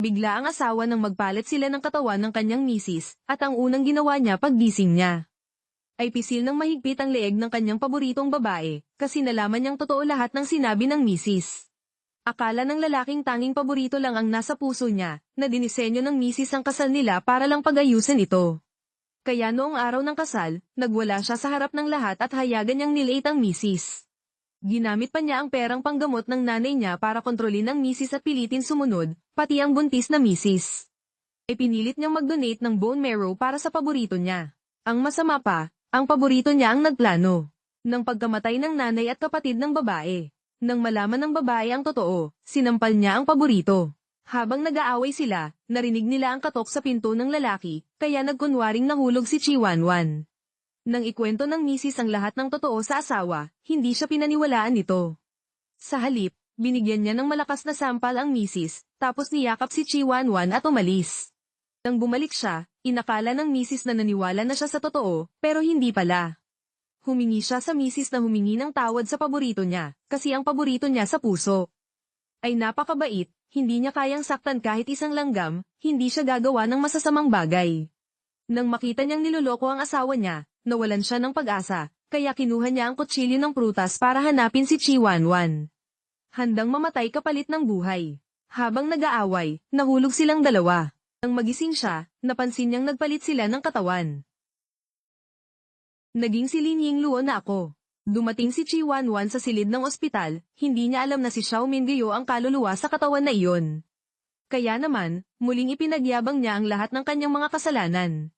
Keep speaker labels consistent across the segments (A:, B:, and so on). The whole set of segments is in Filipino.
A: Bigla ang asawa nang magpalit sila ng katawan ng kanyang misis, at ang unang ginawa niya paggising niya. Ay pisil ng mahigpit ang leeg ng kanyang paboritong babae, kasi nalaman niyang totoo lahat ng sinabi ng misis. Akala ng lalaking tanging paborito lang ang nasa puso niya, na dinisenyo ng misis ang kasal nila para lang pagayusin ito. Kaya noong araw ng kasal, nagwala siya sa harap ng lahat at hayagan niyang nilate ang misis. Ginamit pa niya ang perang panggamot ng nanay niya para kontrolin ang misis at pilitin sumunod, pati ang buntis na misis. E pinilit niyang mag-donate ng bone marrow para sa paborito niya. Ang masama pa, ang paborito niya ang nagplano. Nang pagkamatay ng nanay at kapatid ng babae. Nang malaman ng babae ang totoo, sinampal niya ang paborito. Habang nag-aaway sila, narinig nila ang katok sa pinto ng lalaki, kaya nagkunwaring nahulog si Chiwanwan. Nang ikwento ng misis ang lahat ng totoo sa asawa, hindi siya pinaniwalaan nito. Sa halip, binigyan niya ng malakas na sampal ang misis, tapos niyakap si Chiwanwan at umalis. Nang bumalik siya, inakala ng misis na naniwala na siya sa totoo, pero hindi pala. Humingi siya sa misis na humingi ng tawad sa paborito niya, kasi ang paborito niya sa puso. Ay napakabait, hindi niya kayang saktan kahit isang langgam, hindi siya gagawa ng masasamang bagay. Nang makita niyang niloloko ang asawa niya, nawalan siya ng pag-asa, kaya kinuha niya ang kutsilyo ng prutas para hanapin si Chiwanwan. Handang mamatay kapalit ng buhay. Habang nag-aaway, nahulog silang dalawa. Nang magising siya, napansin niyang nagpalit sila ng katawan. Naging si Lin Yingluo na ako. Dumating si Chi Wanwan sa silid ng ospital, hindi niya alam na si Xiao Mingyo ang kaluluwa sa katawan na iyon. Kaya naman, muling ipinagyabang niya ang lahat ng kanyang mga kasalanan.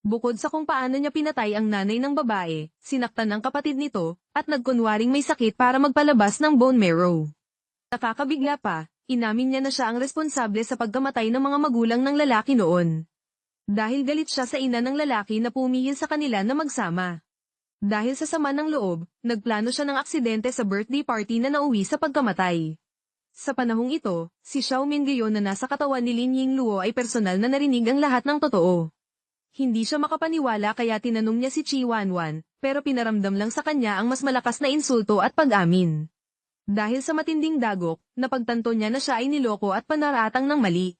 A: Bukod sa kung paano niya pinatay ang nanay ng babae, sinaktan ng kapatid nito, at nagkunwaring may sakit para magpalabas ng bone marrow. Nakakabigla pa, inamin niya na siya ang responsable sa pagkamatay ng mga magulang ng lalaki noon. Dahil galit siya sa ina ng lalaki na pumihil sa kanila na magsama. Dahil sa sama ng loob, nagplano siya ng aksidente sa birthday party na nauwi sa pagkamatay. Sa panahong ito, si Xiao Mingyo na nasa katawan ni Lin Yingluo ay personal na narinig ang lahat ng totoo. Hindi siya makapaniwala kaya tinanong niya si Chi Wanwan, pero pinaramdam lang sa kanya ang mas malakas na insulto at pag-amin. Dahil sa matinding dagok, napagtanto niya na siya ay niloko at panaratang ng mali.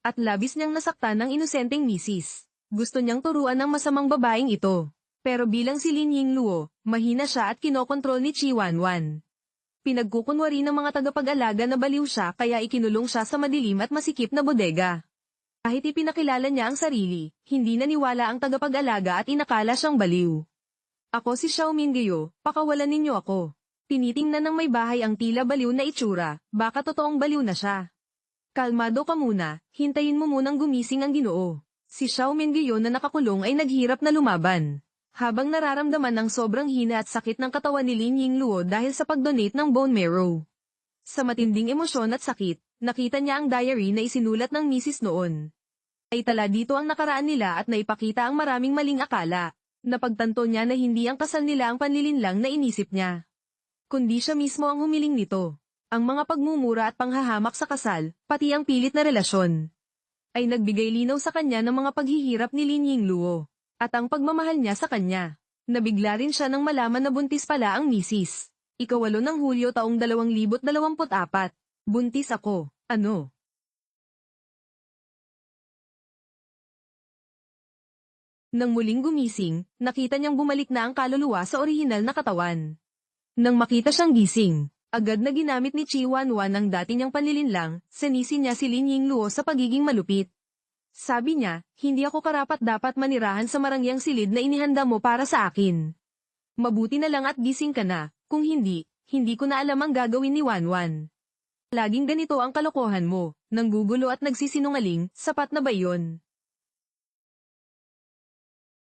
A: At labis niyang nasaktan ng inosenteng misis. Gusto niyang turuan ng masamang babaeng ito. Pero bilang si Lin Yingluo, mahina siya at kinokontrol ni Chi Wanwan. Pinagkukunwari ng mga tagapag-alaga na baliw siya kaya ikinulong siya sa madilim at masikip na bodega. Kahit ipinakilala niya ang sarili, hindi naniwala ang tagapag-alaga at inakala siyang baliw. Ako si Xiao Mingyo, pakawalan ninyo ako. Tinitingnan ng may bahay ang tila baliw na itsura, baka totoong baliw na siya. Kalmado ka muna, hintayin mo munang gumising ang ginoo. Si Xiao Mingyo na nakakulong ay naghirap na lumaban. Habang nararamdaman ng sobrang hina at sakit ng katawan ni Lin Yingluo dahil sa pagdonate ng bone marrow. Sa matinding emosyon at sakit, nakita niya ang diary na isinulat ng misis noon. Ay tala dito ang nakaraan nila at naipakita ang maraming maling akala. Napagtanto niya na hindi ang kasal nila ang panlilinlang na inisip niya. Kundi siya mismo ang humiling nito. Ang mga pagmumura at panghahamak sa kasal, pati ang pilit na relasyon. Ay nagbigay linaw sa kanya ng mga paghihirap ni Lin Yingluo. At ang pagmamahal niya sa kanya. Nabigla rin siya nang malaman na buntis pala ang misis. Ikawalo ng Hulyo taong 2024. Buntis ako. Ano? Nang muling gumising, nakita niyang bumalik na ang kaluluwa sa orihinal na katawan. Nang makita siyang gising, agad na ginamit ni Chi Wanwan ang dati niyang panlilinlang, sinisi niya si Lin Yingluo sa pagiging malupit. Sabi niya, hindi ako karapat dapat manirahan sa marangyang silid na inihanda mo para sa akin. Mabuti na lang at gising ka na, kung hindi, hindi ko na alam ang gagawin ni Wanwan. Laging ganito ang kalokohan mo, nanggugulo at nagsisinungaling, sapat na ba yon?